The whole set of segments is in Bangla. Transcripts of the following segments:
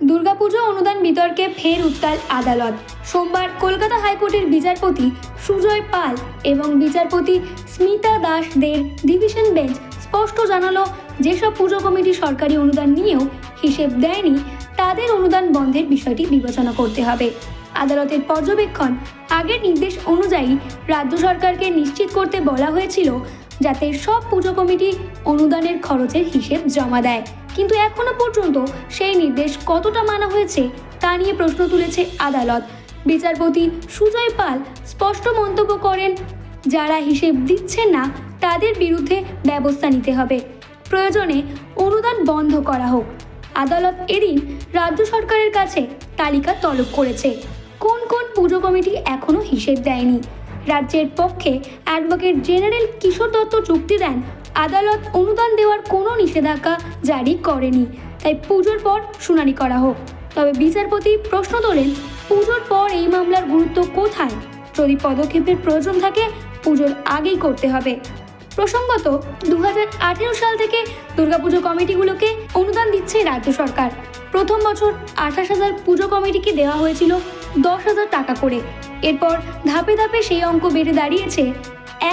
দুর্গাপুজো অনুদান বিতর্কে ফের উত্তাল আদালত। সোমবার কলকাতা হাইকোর্টের বিচারপতি সুজয় পাল এবং বিচারপতি স্মিতা দাস দের ডিভিশন বেঞ্চ স্পষ্ট জানালো, যেসব পুজো কমিটি সরকারি অনুদান নিয়েও হিসেব দেয়নি, তাদের অনুদান বন্ধের বিষয়টি বিবেচনা করতে হবে। আদালতের পর্যবেক্ষণ আগের নির্দেশ অনুযায়ী রাজ্য সরকারকে নিশ্চিত করতে বলা হয়েছিল যাতে সব পুজো কমিটি অনুদানের খরচের হিসেব জমা দেয়। কিন্তু এখনও পর্যন্ত সেই নির্দেশ কতটা মানা হয়েছে তা নিয়ে প্রশ্ন তুলেছে আদালত। বিচারপতি সুজয় পাল স্পষ্ট মন্তব্য করেন, যারা হিসেব দিচ্ছেন না, তাদের বিরুদ্ধে ব্যবস্থা নিতে হবে। প্রয়োজনে অনুদান বন্ধ করা হোক। আদালত এদিন রাজ্য সরকারের কাছে তালিকা তলব করেছে। কোন কোন পুজো কমিটি এখনও হিসেব দেয়নি? রাজ্যের পক্ষে অ্যাডভোকেট জেনারেল কিশোর দত্ত যুক্তি দেন, আদালত অনুদান দেওয়ার কোনো নিষেধাজ্ঞা জারি করেনি। তাই পুজোর পর শুনানি করা হোক। তবে বিচারপতি প্রশ্ন তোলেন, পুজোর পর এই মামলার গুরুত্ব কোথায়? যদি পদক্ষেপের প্রয়োজন থাকে, পুজোর আগেই করতে হবে। প্রসঙ্গত দু হাজার আঠেরো সাল থেকে দুর্গাপুজো কমিটিগুলোকে অনুদান দিচ্ছে রাজ্য সরকার। প্রথম বছর আঠাশ হাজার পুজো কমিটিকে দেওয়া হয়েছিল দশ হাজার টাকা করে। এরপর ধাপে ধাপে সেই অঙ্ক বেড়ে দাঁড়িয়েছে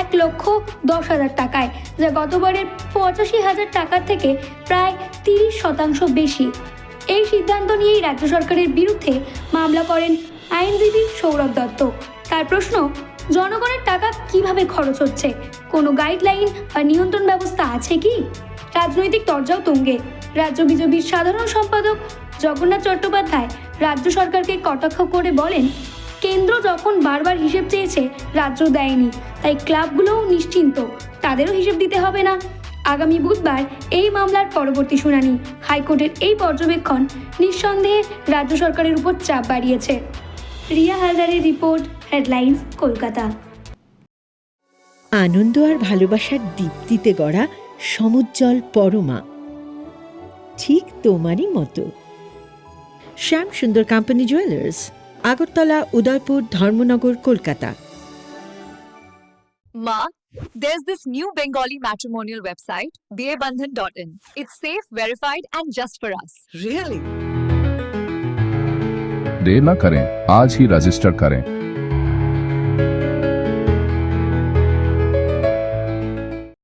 এক লক্ষ দশ হাজার টাকায়, যা গতবারের পঁচাশি হাজার টাকার থেকে প্রায় তিরিশ শতাংশ বেশি। এই সিদ্ধান্ত নিয়েই রাজ্য সরকারের বিরুদ্ধে মামলা করেন আইনজীবী সৌরভ দত্ত। তার প্রশ্ন, জনগণের টাকা কীভাবে খরচ হচ্ছে? কোনো গাইডলাইন বা নিয়ন্ত্রণ ব্যবস্থা আছে কি? রাজনৈতিক তরজাও তুঙ্গে। রাজ্য বিজেপির সাধারণ সম্পাদক জগন্নাথ চট্টোপাধ্যায় রাজ্য সরকারকে কটাক্ষ করে বলেন কেন্দ্র যখন বারবার হিসেব চেয়েছে, রাজ্য দেয়নি। তাই ক্লাবগুলোও নিশ্চিন্ত, তাদেরও হিসেব দিতে হবে না। আগামী বুধবার এই মামলার পরবর্তী শুনানি। হাইকোর্টের এই পর্যবেক্ষণ নিঃসন্দেহে রাজ্য সরকারের উপর চাপ বাড়িয়েছে। রিয়া হালদারের রিপোর্ট, হেডলাইন্স, কলকাতা। আনন্দ আর ভালোবাসার দীপ্তিতে গড়া সমুজ্জ্বল পরমা। ঠিক তোমারই মতো। Shyam Sundar company jewellers Agartala Udaipur Dharmanagar Kolkata Ma, there's this new Bengali matrimonial website, babandhan.in. It's safe, verified, and just for us. Really? देर न करें आज ही रजिस्टर करें